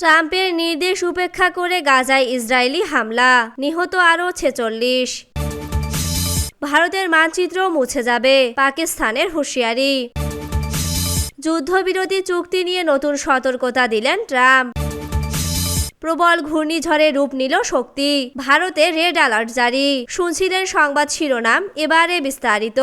ট্রাম্পের নির্দেশ উপেক্ষা করে গাজায় ইসরায়েলি হামলা, নিহত আরও ছেচল্লিশ। ভারতের মানচিত্র মুছে যাবে পাকিস্তানের হুঁশিয়ারি। যুদ্ধবিরতি চুক্তি নিয়ে নতুন সতর্কতা দিলেন ট্রাম্প। প্রবল ঘূর্ণিঝড়ে রূপ নিল শক্তি। ভারতে রেড অ্যালার্ট জারি। শুনছিলেন সংবাদ শিরোনাম, এবারে বিস্তারিত।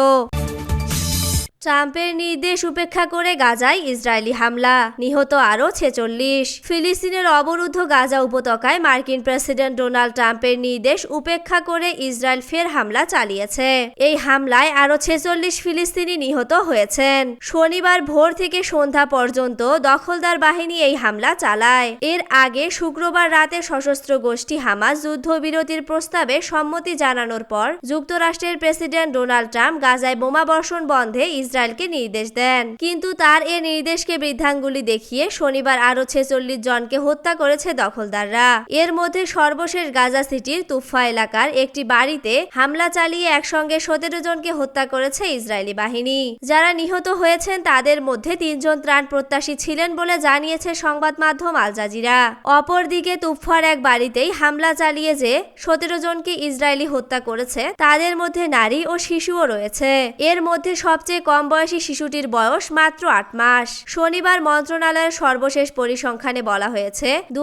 ট্রাম্পের নির্দেশ উপেক্ষা করে গাজায় ইসরায়েলি হামলা। নিহত আরও ছেচল্লিশ। ফিলিস্তিনের অবরুদ্ধ গাজা উপত্যকায় মার্কিন প্রেসিডেন্ট ডোনাল্ড ট্রাম্পের নির্দেশ উপেক্ষা করে ইসরায়েল ফের হামলা চালিয়েছে। এই হামলায় আরও ছেচল্লিশ ফিলিস্তিনি নিহত হয়েছেন। শনিবার ভোর থেকে সন্ধ্যা পর্যন্ত দখলদার বাহিনী এই হামলা চালায়। এর আগে শুক্রবার রাতে সশস্ত্র গোষ্ঠী হামাস যুদ্ধবিরতির প্রস্তাবে সম্মতি জানানোর পর যুক্তরাষ্ট্রের প্রেসিডেন্ট ডোনাল্ড ট্রাম্প গাজায় বোমাবর্ষণ বন্ধে ইসরায়েলকে নির্দেশ দেন। কিন্তু তার এ নির্দেশকে বৃদ্ধাঙ্গুলি দেখিয়ে শনিবার আরও ছেচল্লিশ জনকে হত্যা করেছে দখলদাররা। এর মধ্যে সর্বশেষ গাজা সিটির তুফা এলাকার একটি বাড়িতে হামলা চালিয়ে একসঙ্গে সতেরো জনকে হত্যা করেছে ইসরায়েলি বাহিনী। যারা নিহত হয়েছেন, তাদের মধ্যে তিনজন ত্রাণ প্রত্যাশী ছিলেন বলে জানিয়েছে সংবাদ মাধ্যম আল জাজিরা। অপরদিকে তুফার এক বাড়িতেই হামলা চালিয়ে যে সতেরো জনকে ইসরায়েলি হত্যা করেছে, তাদের মধ্যে নারী ও শিশুও রয়েছে। এর মধ্যে সবচেয়ে কম বয়সী শিশুটির বয়স মাত্র আট মাস। শনিবার মন্ত্রণালয়ের সর্বশেষ পরিসংখ্যানে বলা হয়েছে দু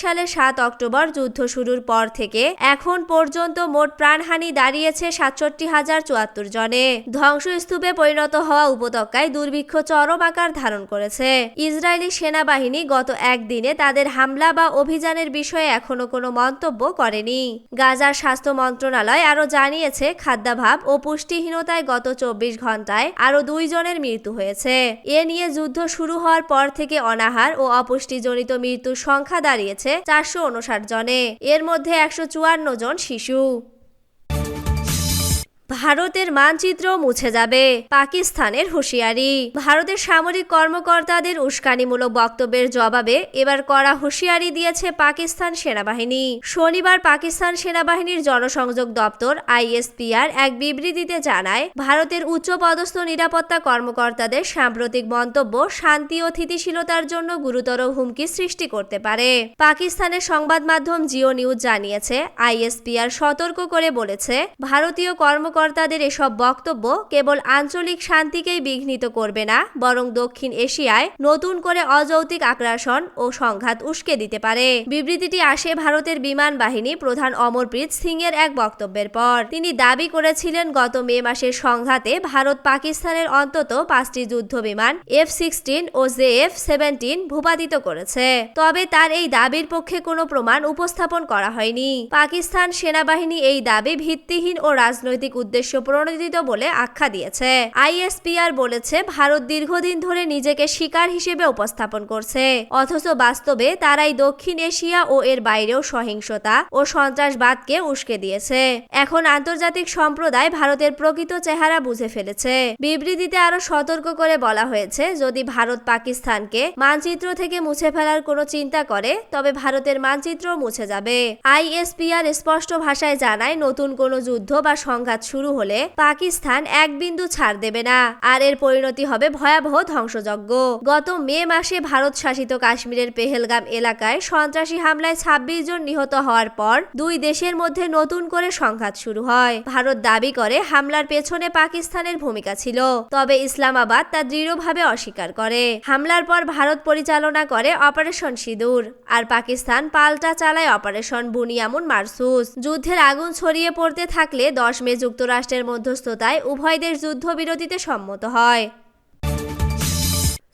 সালের সাত অক্টোবর যুদ্ধ শুরুর পর থেকে এখন পর্যন্ত মোট প্রাণহানি দাঁড়িয়েছে সাতষট্টি হাজার চুয়াত্তর জনে। ধ্বংসস্তূপে পরিণত হওয়া উপত্যকায় দুর্ভিক্ষ চরম আকার ধারণ করেছে। ইসরায়েলি সেনাবাহিনী গত একদিনে তাদের হামলা বা অভিযানের বিষয়ে এখনও কোনো মন্তব্য করেনি। গাজার স্বাস্থ্য মন্ত্রণালয় আরও জানিয়েছে, খাদ্যাভাব ও পুষ্টিহীনতায় গত চব্বিশ ঘন্টায় আরও দুইজনের মৃত্যু হয়েছে। এ নিয়ে যুদ্ধ শুরু হওয়ার পর থেকে অনাহার ও অপুষ্টিজনিত মৃত্যুর সংখ্যা দাঁড়িয়েছে চারশো উনষাট জনে। এর মধ্যে একশো চুয়ান্ন জন শিশু। ভারতের মানচিত্র মুছে যাবে। পাকিস্তানের হুঁশিয়ারি। ভারতের সামরিক কর্মকর্তাদের উস্কানিমূলক বক্তব্যের জবাবে এবার কড়া হুঁশিয়ারি দিয়েছে পাকিস্তান সেনাবাহিনী। শনিবার পাকিস্তান সেনাবাহিনীর জনসংযোগ দপ্তর আইএসপিআর এক বিবৃতিতে জানায়, ভারতের উচ্চপদস্থ নিরাপত্তা কর্মকর্তাদের সাম্প্রতিক মন্তব্য শান্তি ও স্থিতিশীলতার জন্য গুরুতর হুমকি সৃষ্টি করতে পারে। পাকিস্তানের সংবাদ মাধ্যম জিও নিউজ জানিয়েছে, আইএসপিআর সতর্ক করে বলেছে, ভারতীয় কর্ম কর্মকর্তাদের এসব বক্তব্য কেবল আঞ্চলিক শান্তিকেই বিঘ্নিত করবে না, বরং দক্ষিণ এশিয়ায় নতুন করে অযৌক্তিক আগ্রাসন ও সংঘাত উস্কে দিতে পারে। বিবৃতিটি আসে ভারতের বিমান বাহিনী প্রধান অমরপ্রীত সিং এর এক বক্তব্যের পর। তিনি দাবি করেছিলেন, গত মে মাসের সংঘাতে ভারত পাকিস্তানের অন্তত পাঁচটি যুদ্ধ বিমান এফ সিক্সটিন ও জে এফ সেভেন্টিন ভূপাতিত করেছে। তবে তার এই দাবির পক্ষে কোনো প্রমাণ উপস্থাপন করা হয়নি। পাকিস্তান সেনাবাহিনী এই দাবি ভিত্তিহীন ও রাজনৈতিক উদ্দেশ্য প্রণোদিত বলে আখ্যা দিয়েছে। আইএসপিআর বলেছে, ভারত দীর্ঘদিন ধরে নিজেকে শিকার হিসেবে উপস্থাপন করছে। অথচ বাস্তবে তারাই দক্ষিণ এশিয়া ও এর বাইরেও সহিংসতা ও সন্ত্রাসবাদকে উস্কে দিয়েছে। এখন আন্তর্জাতিক সম্প্রদায় ভারতের প্রকৃত চেহারা বুঝে ফেলেছে। বিবৃতিতে আরও সতর্ক করে বলা হয়েছে, যদি ভারত পাকিস্তানকে মানচিত্র থেকে মুছে ফেলার কোনো চিন্তা করে, তবে ভারতের মানচিত্র মুছে যাবে। আইএসপিআর স্পষ্ট ভাষায় জানায়, নতুন কোনো যুদ্ধ বা সংঘাত শুরু হলে পাকিস্তান এক বিন্দু ছাড় দেবে না। আর এর পরিণতি হবে ভয়াবহ ধ্বংসযজ্ঞ। গত মে মাসে ভারত শাসিত কাশ্মীরের পেহেলগাম এলাকায় সন্ত্রাসী হামলায় ২৬ জন নিহত হওয়ার পর দুই দেশের মধ্যে নতুন করে সংঘাত শুরু হয়। ভারত দাবি করে হামলার পেছনে পাকিস্তানের ভূমিকা ছিল, তবে ইসলামাবাদ তা দৃঢ়ভাবে অস্বীকার করে। হামলার পর ভারত পরিচালনা করে অপারেশন সিঁদুর, আর পাকিস্তান পাল্টা চালায় অপারেশন বুনিয়ামুন মারসুস। যুদ্ধের আগুন ছড়িয়ে পড়তে থাকলে দশ মে যুক্তরাষ্ট্রের মধ্যস্থতায় উভয় দেশ যুদ্ধবিরতিতে সম্মত হয়।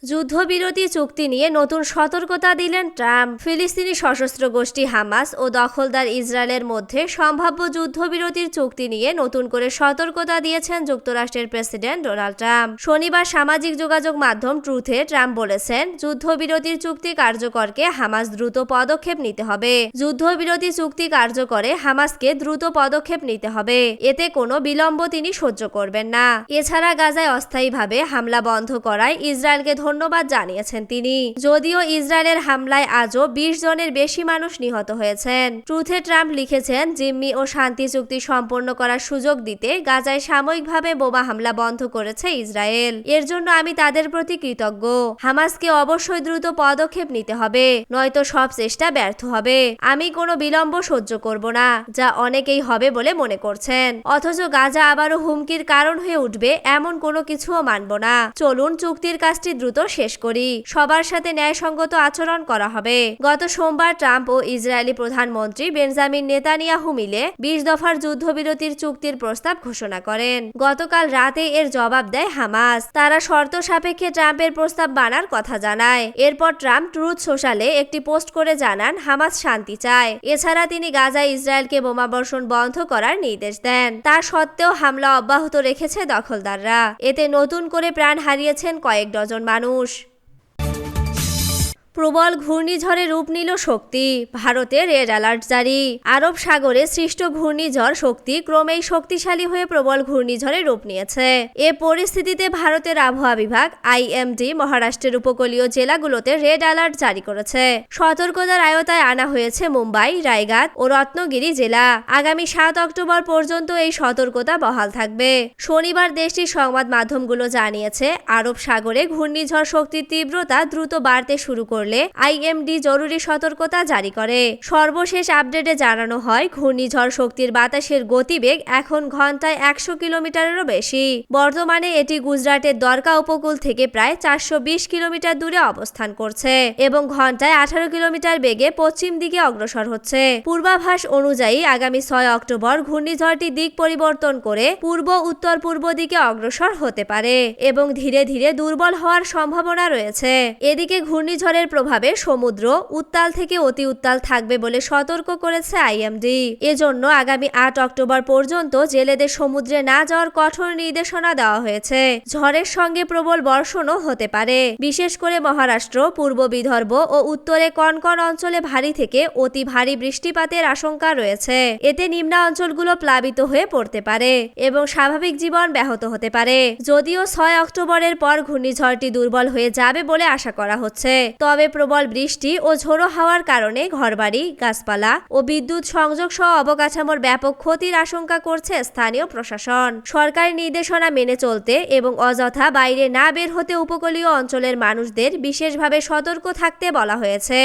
যুদ্ধবিরতি চুক্তি নিয়ে নতুন সতর্কতা দিলেন ট্রাম্প। ফিলিস্তিনি সশস্ত্র গোষ্ঠী হামাস ও দখলদার ইসরায়েলের মধ্যে সম্ভাব্য যুদ্ধবিরতির চুক্তি নিয়ে নতুন করে সতর্কতা দিয়েছেন যুক্তরাষ্ট্রের প্রেসিডেন্ট ডোনাল্ড ট্রাম্প। শনিবার সামাজিক যোগাযোগ মাধ্যম ট্রুথে ট্রাম্প বলেছেন, যুদ্ধবিরতির চুক্তি কার্যকরকে হামাস দ্রুত পদক্ষেপ নিতে হবে। যুদ্ধবিরতি চুক্তি কার্যকরে হামাসকে দ্রুত পদক্ষেপ নিতে হবে। এতে কোনো বিলম্ব তিনি সহ্য করবেন না। এছাড়া গাজায় অস্থায়ীভাবে হামলা বন্ধ করায় ইসরায়েলকে ধন্যবাদ জানিয়েছেন তিনি। যদিও ইসরায়েলের হামলায় আজও বিশ জনের বেশি মানুষ নিহত হয়েছেন। ট্রুথে ট্রাম্প লিখেছেন, জিম্মি ও শান্তি চুক্তি সম্পন্ন করার সুযোগ দিতে গাজায় সাময়িকভাবে বোমা হামলা বন্ধ করেছে ইসরায়েল। এর জন্য আমি তাদের প্রতি কৃতজ্ঞ। হামাসকে অবশ্যই দ্রুত পদক্ষেপ নিতে হবে, নয়তো সব চেষ্টা ব্যর্থ হবে। আমি কোনো বিলম্ব সহ্য করব না, যা অনেকেই হবে বলে মনে করছেন। অথচ গাজা আবারও হুমকির কারণ হয়ে উঠবে, এমন কোনো কিছুও মানব না। চলুন চুক্তির কাজটি দ্রুত শেষ করি। সবার সাথে ন্যায়সঙ্গত আচরণ করা হবে। গত সোমবার ট্রাম্প ও ইসরায়েলি প্রধানমন্ত্রী বেঞ্জামিন নেতানিয়াহু মিলে বিশ দফার যুদ্ধবিরতির চুক্তির প্রস্তাব ঘোষণা করেন। গতকাল রাতে এর জবাব দেয় হামাস। তারা শর্ত সাপেক্ষে ট্রাম্পের প্রস্তাব মানার কথা জানায়। এরপর ট্রাম্প ট্রুথ সোশ্যালে একটি পোস্ট করে জানান, হামাস শান্তি চায়। এছাড়া তিনি গাজায় ইসরায়েলকে বোমাবর্ষণ বন্ধ করার নির্দেশ দেন। তা সত্ত্বেও হামলা অব্যাহত রেখেছে দখলদাররা। এতে নতুন করে প্রাণ হারিয়েছেন কয়েক ডজন মানুষ। Yağmur. প্রবল ঘূর্ণিঝড়ে রূপ নিল শক্তি। ভারতে রেড অ্যালার্ট জারি। আরব সাগরে সৃষ্ট ঘূর্ণিঝড় শক্তি ক্রমেই শক্তিশালী হয়ে প্রবল ঘূর্ণিঝড়ে রূপ নিয়েছে। এ পরিস্থিতিতে ভারতের আবহাওয়া বিভাগ, আইএমডি, মহারাষ্ট্রের উপকূলীয় জেলাগুলোতে রেড অ্যালার্ট জারি করেছে। সতর্কতার আয়তায় আনা হয়েছে মুম্বাই রায়ঘাট ও রত্নগিরি জেলা। আগামী সাত অক্টোবর পর্যন্ত এই সতর্কতা বহাল থাকবে। শনিবার দেশটির সংবাদ মাধ্যমগুলো জানিয়েছে, আরব সাগরে ঘূর্ণিঝড় শক্তির তীব্রতা দ্রুত বাড়তে শুরু করলে আইএমডি জরুরি সতর্কতা জারি করে। সর্বশেষ আপডেটে জানানো হয়, ঘূর্ণিঝড় শক্তির বাতাসের গতিবেগ এখন ঘন্টায় একশো কিলোমিটারেরও বেশি। বর্তমানে এটি গুজরাটের দরকা উপকূল থেকে প্রায় চারশো কিলোমিটার দূরে অবস্থান করছে এবং ঘন্টায় আঠারো কিলোমিটার বেগে পশ্চিম দিকে অগ্রসর হচ্ছে। পূর্বাভাস অনুযায়ী আগামী ছয় অক্টোবর ঘূর্ণিঝড়টি দিক পরিবর্তন করে পূর্ব উত্তর পূর্ব দিকে অগ্রসর হতে পারে এবং ধীরে ধীরে দুর্বল হওয়ার সম্ভাবনা রয়েছে। এদিকে ঘূর্ণিঝড়ের প্রভাবে সমুদ্র উত্তাল থেকে অতি উত্তাল থাকবে বলে সতর্ক করেছে আইএমডি। এজন্য আগামী আট অক্টোবর পর্যন্ত জেলেদের সমুদ্রে না যাওয়ার কঠোর নির্দেশনা দেওয়া হয়েছে। ঝড়ের সঙ্গে প্রবল বর্ষণও হতে পারে। বিশেষ করে মহারাষ্ট্র, পূর্ব বিদর্ভ ও উত্তরে কনকন অঞ্চলে ভারী থেকে অতি ভারী বৃষ্টিপাতের আশঙ্কা রয়েছে। এতে নিম্ন অঞ্চলগুলো প্লাবিত হয়ে পড়তে পারে এবং স্বাভাবিক জীবন ব্যাহত হতে পারে। যদিও ছয় অক্টোবরের পর ঘূর্ণিঝড়টি দুর্বল হয়ে যাবে বলে আশা করা হচ্ছে। তবে প্রবল বৃষ্টি ও ঝোড়ো হাওয়ার কারণে ঘরবাড়ি, গাছপালা ও বিদ্যুৎ সংযোগ সহ অবকাঠামোর ব্যাপক ক্ষতির আশঙ্কা করছে স্থানীয় প্রশাসন। সরকারি নির্দেশনা মেনে চলতে এবং অযথা বাইরে না বের হতে উপকূলীয় অঞ্চলের মানুষদের বিশেষভাবে সতর্ক থাকতে বলা হয়েছে।